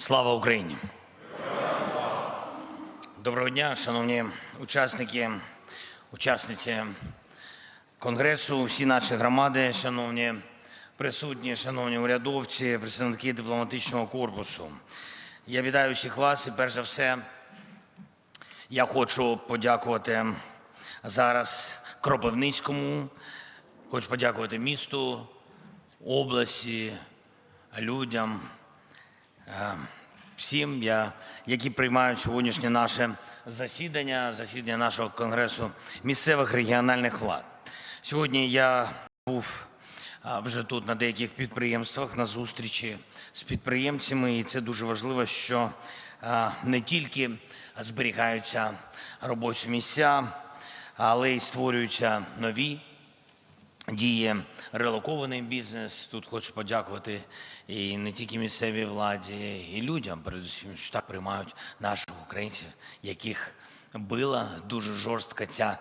Слава Україні! Доброго дня, шановні учасники, учасниці Конгресу, всі наші громади, шановні присутні, шановні урядовці, представники дипломатичного корпусу. Я вітаю всіх вас і перш за все я хочу подякувати зараз Кропивницькому, хочу подякувати місту, області, людям, всім, я- які приймають сьогоднішнє наше засідання, засідання нашого конгресу місцевих регіональних влад. Сьогодні я був вже тут на деяких підприємствах на зустрічі з підприємцями, і це дуже важливо, що не тільки зберігаються робочі місця, але й створюються нові діє релокований бізнес. Тут хочу подякувати і не тільки місцевій владі, і людям, передусім, що так приймають наших українців, яких била дуже жорстка ця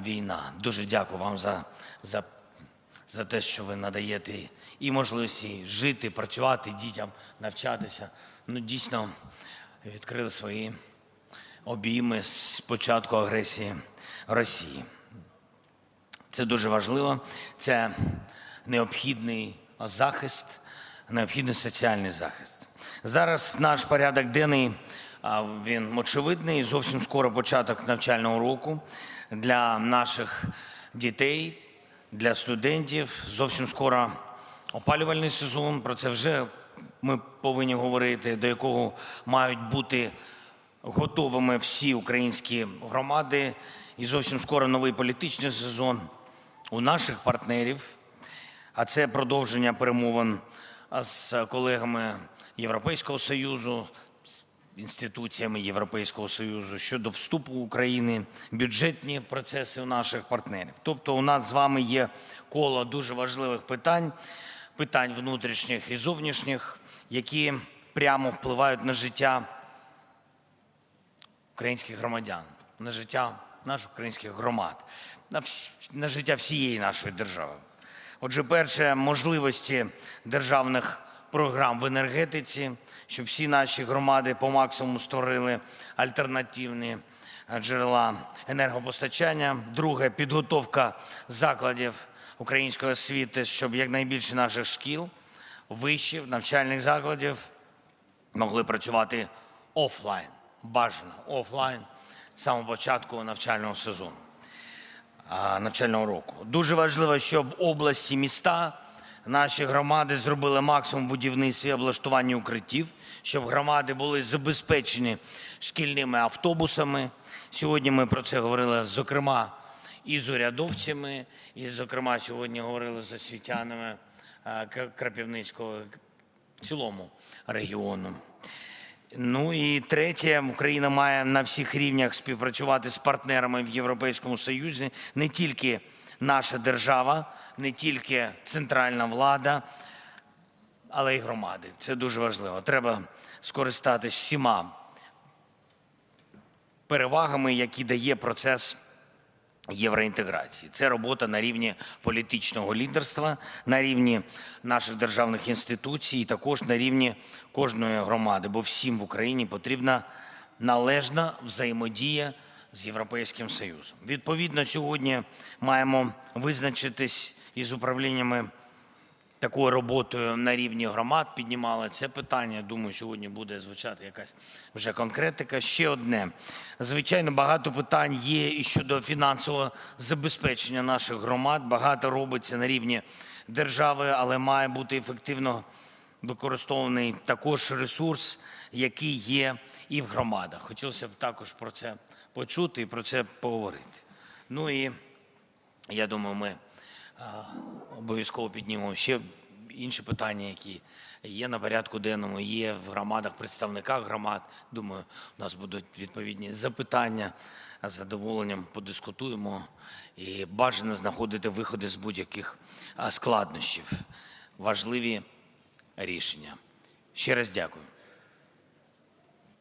війна. Дуже дякую вам за, за, за те, що ви надаєте і можливості жити, працювати, дітям навчатися. Ну, дійсно, відкрили свої обійми з початку агресії Росії. Це дуже важливо. Це необхідний захист, необхідний соціальний захист. Зараз наш порядок денний він очевидний. Зовсім скоро початок навчального року для наших дітей, для студентів. Зовсім скоро опалювальний сезон. Про це вже ми повинні говорити, до якого мають бути готовими всі українські громади. І зовсім скоро новий політичний сезон у наших партнерів. А це продовження перемовин з колегами Європейського Союзу, з інституціями Європейського Союзу щодо вступу України, бюджетні процеси у наших партнерів. Тобто, у нас з вами є коло дуже важливих питань, питань внутрішніх і зовнішніх, які прямо впливають на життя українських громадян, на життя наших українських громад, на, вс- на життя всієї нашої держави. Отже, перше можливості державних програм в енергетиці, щоб всі наші громади по максимуму створили альтернативні е, джерела енергопостачання. Друге підготовка закладів української освіти, щоб якнайбільше наших шкіл, вишів, навчальних закладів могли працювати офлайн, бажано офлайн з самого початку навчального сезону, навчального року. Дуже важливо, щоб області, міста, наші громади зробили максимум в будівництві і облаштуванні укриттів, щоб громади були забезпечені шкільними автобусами. Сьогодні ми про це говорили, зокрема, і з урядовцями, і, зокрема, сьогодні говорили з освітянами а, К- Крапивницького в цілому регіону. Ну і третє, Україна має на всіх рівнях співпрацювати з партнерами в Європейському Союзі, не тільки наша держава, не тільки центральна влада, але й громади. Це дуже важливо. Треба скористатись всіма перевагами, які дає процес євроінтеграції. Це робота на рівні політичного лідерства, на рівні наших державних інституцій, і також на рівні кожної громади. Бо всім в Україні потрібна належна взаємодія з Європейським Союзом. Відповідно, сьогодні маємо визначитись із управліннями такою роботою на рівні громад піднімали це питання. Думаю, сьогодні буде звучати якась вже конкретика. Ще одне. Звичайно, багато питань є і щодо фінансового забезпечення наших громад. Багато робиться на рівні держави, але має бути ефективно використований також ресурс, який є і в громадах. Хотілося б також про це почути і про це поговорити. Ну і я думаю, ми обов'язково піднімемо ще інші питання, які є на порядку денному, є в громадах, представниках громад. Думаю, у нас будуть відповідні запитання. З задоволенням подискутуємо і бажано знаходити виходи з будь-яких складнощів. Важливі рішення. Ще раз дякую.